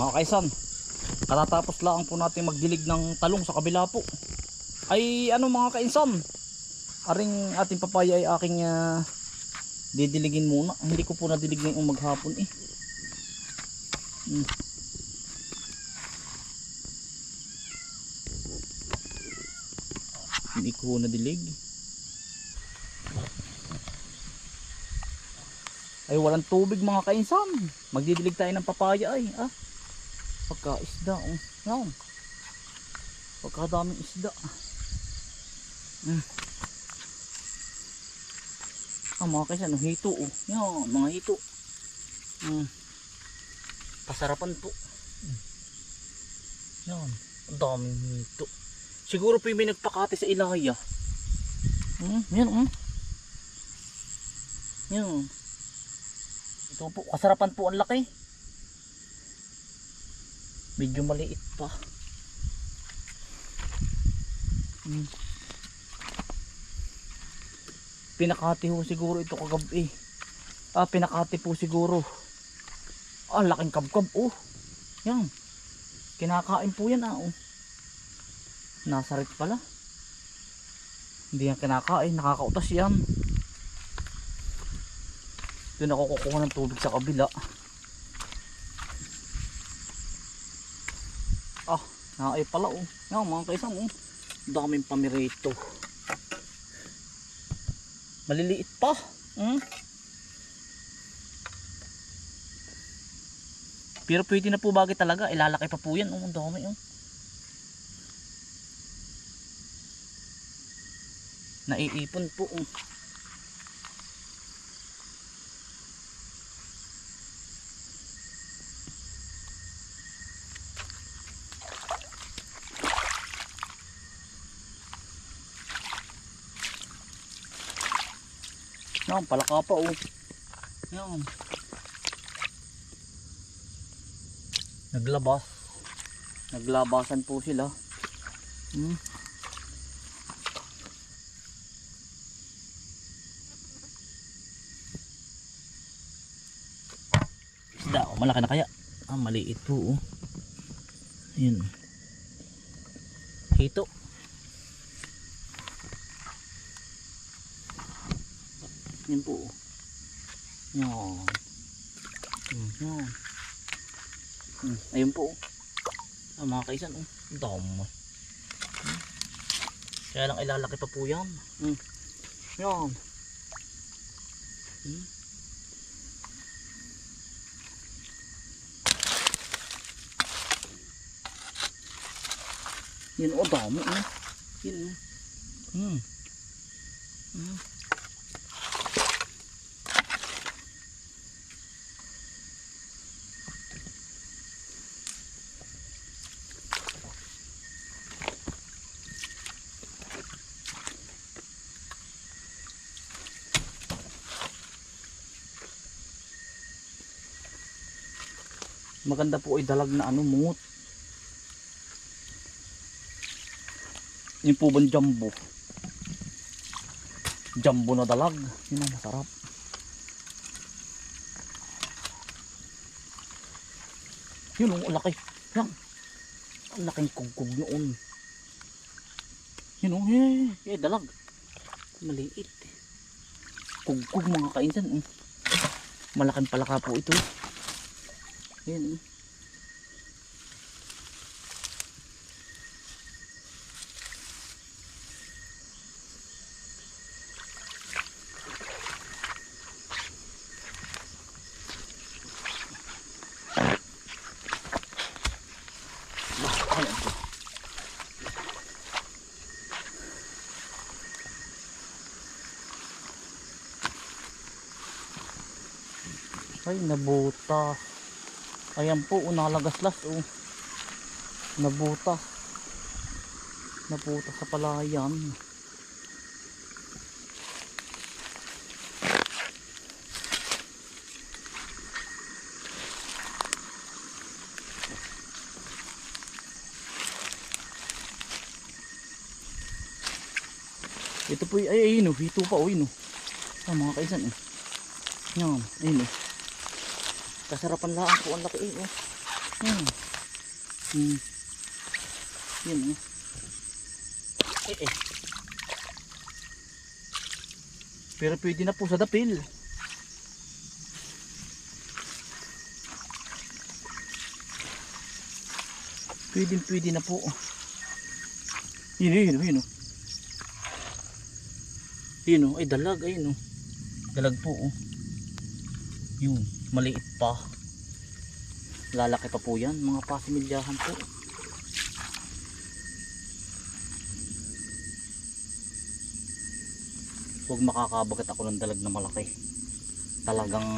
Mga kaisan, katatapos lang po natin magdilig ng talong sa kabila po. Ay ano mga kainsan, aring ating papaya ay aking ah, didiligin muna. Hindi ko po nadilig ngayong maghapon eh. Hmm. Hindi ko nadilig. Ay walang tubig mga kainsan. Magdidilig tayo ng papaya ay. Ah. Pagka isda. Oh. Yan. Pagkadaming isda. Hmm. Ah, mga kainsan. Oh, hito. Oh. Yan. Mga hito. Hmm. Pasarapan po. Hmm. Yan. Ang daming hito. Siguro po yung may nagpakati sa ilaya. Hmm. Yan. Hmm. Yan. Ito po, kasarapan po ang laki. Medyo maliit pa. Hmm. Pinakati ho siguro ito kagabi. Ah, pinakati po siguro. Ah, laking kabkab oh. Yan. Kinakain po yan ah oh. Nasarit pala. Hindi yan kinakain, nakakautas yan. Doon ako kukuha ng tubig sa kabila. Ah, naay pala oh. Yan mga kaisang oh. Daming pamirito. Maliliit pa. Hmm? Pero pwede na po bagay talaga. Ilalaki pa po yan. Oh, ang dami oh. Naiipon po oh. Yan, palaka pa oh. Yan. Naglabas. Naglabasan po sila. Hmm. Isda, oh, malaki na kaya. Ah, maliit po oh. Ayun. Hito. Yan po. oh. Yan. Yan. Hmm, ayun po. oh. Ah, mga kaisan. Oh. Hmm. Kaya lang ilalaki pa po yan. Hmm. Yan. Hmm. Yan o, dami oh. Yan oh. Hmm. Hmm. Maganda po ay dalag na ano, mungot. Yung po bang jumbo? Jumbo na dalag. Yun ang masarap. Yun ang laki. Yan. Ang laking kugkog noon. Yun oh, eh, eh, dalag. Maliit. Kugkog mga kainsan. Eh. Malaking palaka po ito. Eh. Ayan. Ay, nabutas. Ayan po, unalagaslas oh. Nabutas. Nabutas sa palayan. Ito po, ay, ayun oh, hito pa oh, yun oh. Ah, mga kaisan eh. Yan, ayun oh. Kasarapan lang po ang laki eh oh. Hmm. Hmm. Yun oh. Eh eh. Pero pwede na po sa dapil. Pwede pwede na po. Yun yun yun yun. oh. Yun oh, ay dalag ayun oh. Dalag po oh. Yun, maliit pa. Lalaki pa po yan, mga pasimilyahan po. Huwag makakabagat ako ng dalag na malaki. Talagang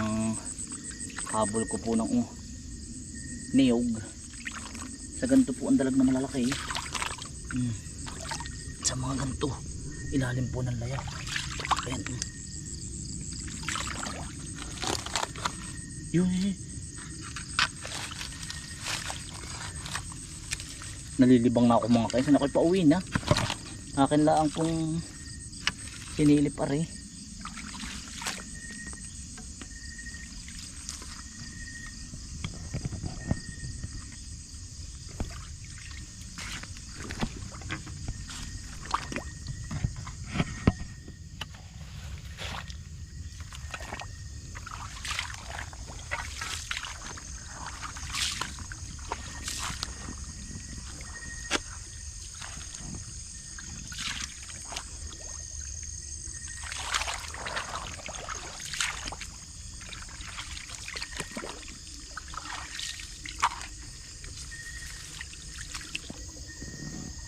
habol ko po ng uh, niyog. Sa ganito po ang dalag na malalaki. Hmm. Sa mga ganito, ilalim po ng layak. Ayan. oh. Yun. Nalilibang na ako mga kaisan. Ako'y pauwi na. Akin lang pong sinilip are.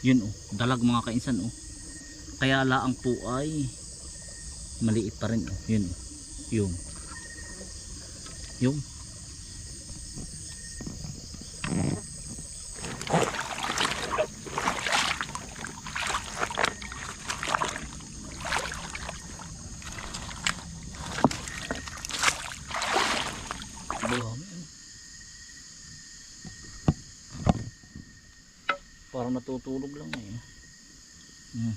Yun oh, dalag mga kainsan oh. Kaya laang po ay maliit pa rin oh. Yun oh. Yung. Yung. Dami, oh. Parang natutulog lang eh. Hmm.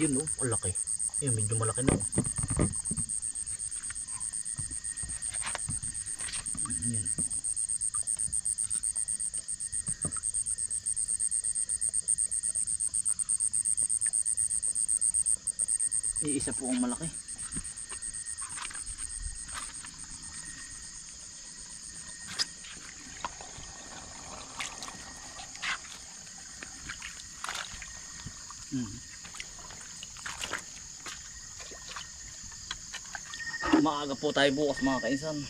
Yun oh, ang laki. Yun, medyo malaki na oh. Yun. Iisa po ang malaki. Hmm. Maaga po tayo bukas mga kainsan.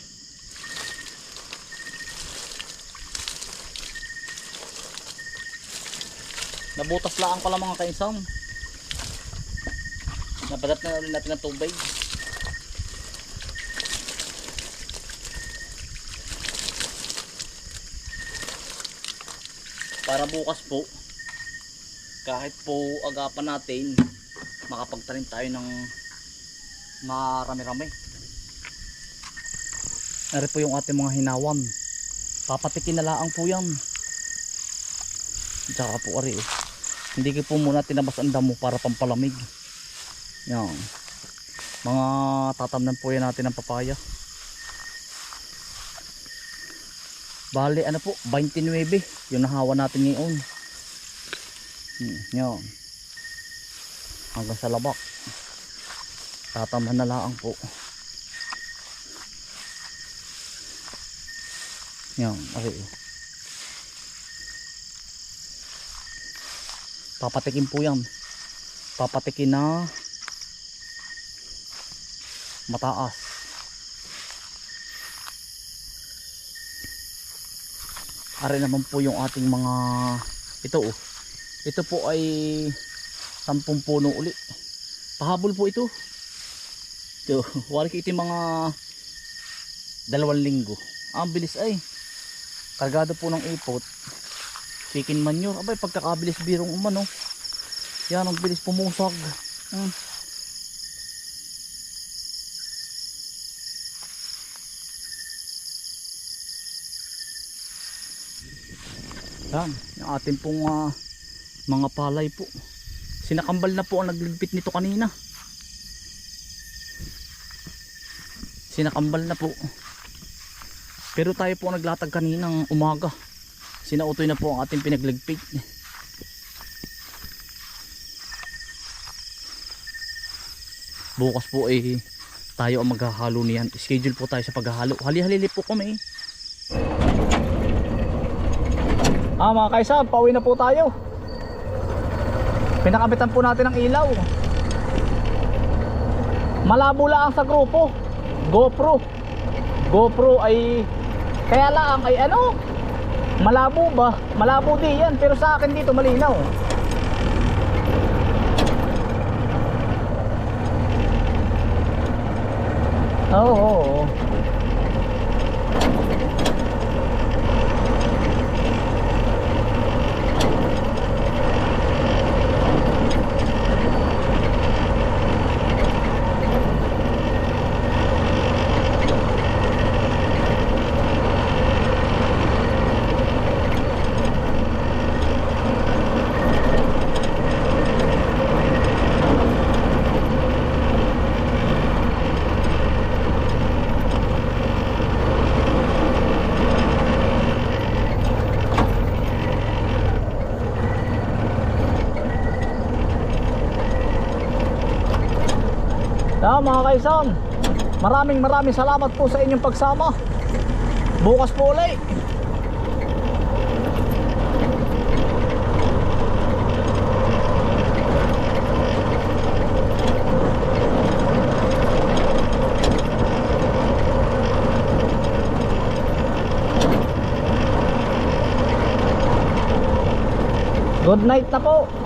Nabutas lang pala mga kainsan. Nabalat na ulit natin ng tubig. Para bukas po, kahit po agapan natin, makapagtanim tayo ng marami-rami. Nari po yung ating mga hinawan. Papatikin na laang po yan. Tsaka po ari eh. Hindi ko po muna tinabas ang damo para pampalamig. Yan. Mga tatamnan po yan natin ng papaya. Bali ano po, 29 yung nahawa natin ngayon. Hmm, yan. Hanggang sa labak. Tatamnan na lang po. Yan, okay. Papatikin po yan. Papatikin na mataas. Ari naman po yung ating mga ito oh. Ito po ay sampung puno uli. Pahabol po ito. Ito, wala ito mga dalawang linggo. Ang bilis ay. Kargado po ng ipot. Chicken manure. Abay, pagkakabilis birong umano. Yan, ang bilis pumusag. Hmm. Yan, yung ating pong ah, mga palay po. Sinakambal na po ang nagligpit nito kanina. Sinakambal na po. Pero tayo po naglatag kaninang umaga. Sinautoy na po ang ating pinagligpit. Bukas po eh tayo ang maghahalo niyan. Schedule po tayo sa paghahalo. Hali-halili po kami. Ah mga kaisa, pauwi na po tayo. Pinakabitan po natin ang ilaw. Malabo lang sa grupo. GoPro. GoPro ay kaya lang ay ano? Malabo ba? Malabo di yan pero sa akin dito malinaw. Oo, oo, oo. Yeah, kaisan, maraming maraming salamat po sa inyong pagsama. Bukas po ulit. Good night na po.